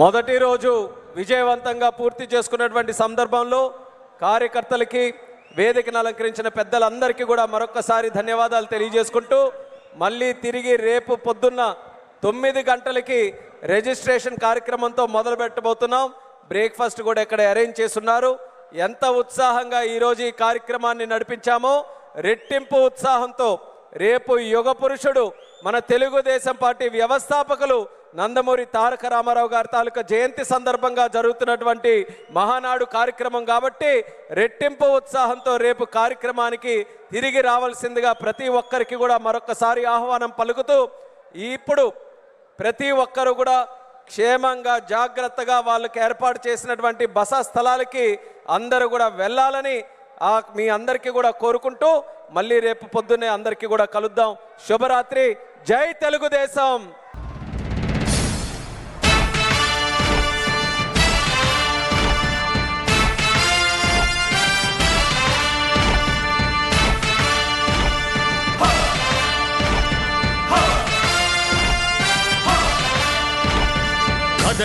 మొదటి రోజు విజయవంతంగా పూర్తి చేసుకున్నటువంటి సందర్భంలో కార్యకర్తలకి వేదికను అలంకరించిన పెద్దలందరికీ కూడా మరొకసారి ధన్యవాదాలు తెలియజేసుకుంటూ మళ్ళీ తిరిగి రేపు పొద్దున్న తొమ్మిది గంటలకి రిజిస్ట్రేషన్ కార్యక్రమంతో మొదలు పెట్టబోతున్నాం బ్రేక్ఫాస్ట్ కూడా ఇక్కడ అరేంజ్ చేస్తున్నారు. ఎంత ఉత్సాహంగా ఈరోజు ఈ కార్యక్రమాన్ని నడిపించామో రెట్టింపు ఉత్సాహంతో రేపు యుగ పురుషుడు మన తెలుగుదేశం పార్టీ వ్యవస్థాపకులు నందమూరి తారక రామారావు గారి తాలూకా జయంతి సందర్భంగా జరుగుతున్నటువంటి మహానాడు కార్యక్రమం కాబట్టి రెట్టింపు ఉత్సాహంతో రేపు కార్యక్రమానికి తిరిగి రావాల్సిందిగా ప్రతి ఒక్కరికి కూడా మరొకసారి ఆహ్వానం పలుకుతూ ఇప్పుడు ప్రతి ఒక్కరు కూడా క్షేమంగా జాగ్రత్తగా వాళ్ళకి ఏర్పాటు చేసినటువంటి బస స్థలాలకి అందరూ కూడా వెళ్ళాలని మీ అందరికీ కూడా కోరుకుంటూ మళ్ళీ రేపు పొద్దున్నే అందరికీ కూడా కలుద్దాం. శుభరాత్రి. జై తెలుగుదేశం.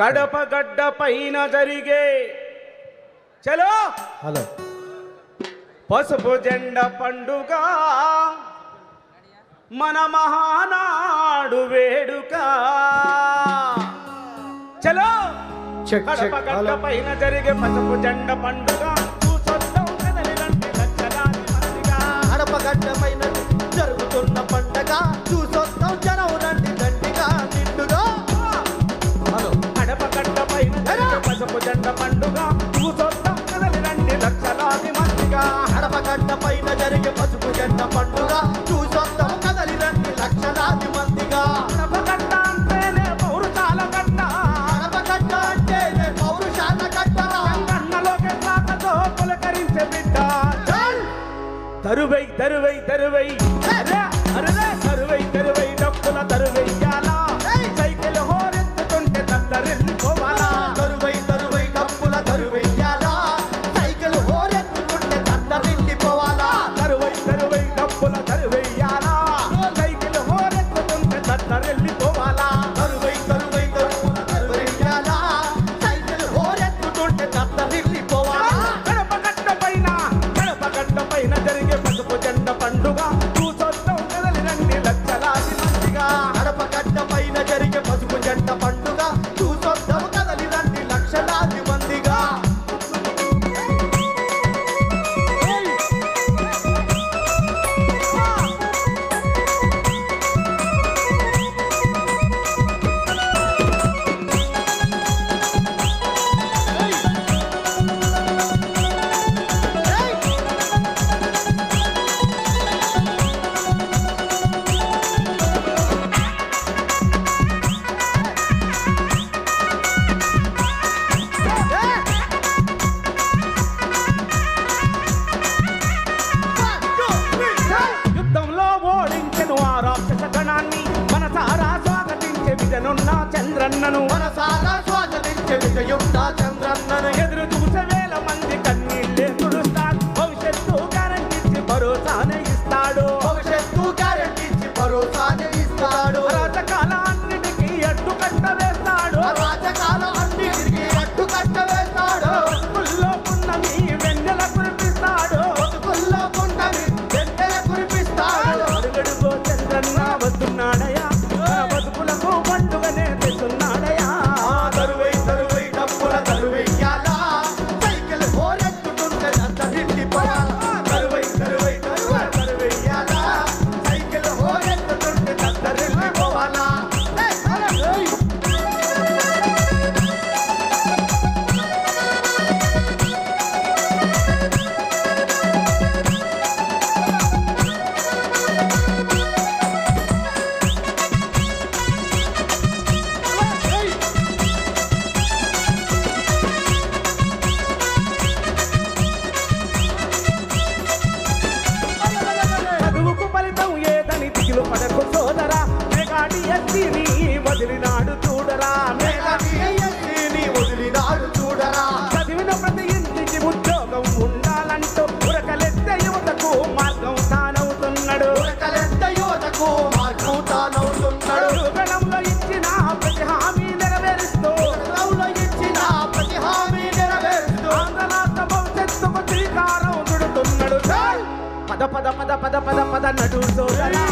కడప గడ్డ పైన జరిగే చలో. హలో. పసుపు జెండ పండుగ. మన మహానాడు వేడుక. చలో. కడప గడ్డ పైన జరిగే పసుపు జెండ పండుగ. మందిగా. గడపగడ్డ పైన జరిగే పసుపు జెండ పండుగ? చూసొస్తాం కదలి రండి లక్షలాది మందిగా. కడప గడ్డ అంటేనే పౌరుషాల అంటేనే కన్నలోకి పులకరించే బిడ్డ. తరువై తరువై తరువై. అరే అరే తరువై. స్వాగతించే చంద్రన్నను మనసారా స్వాగతించే విజయుక్త చంద్రన్నను ఎదురు పద పద పద పద పద పద నడు సోదరా.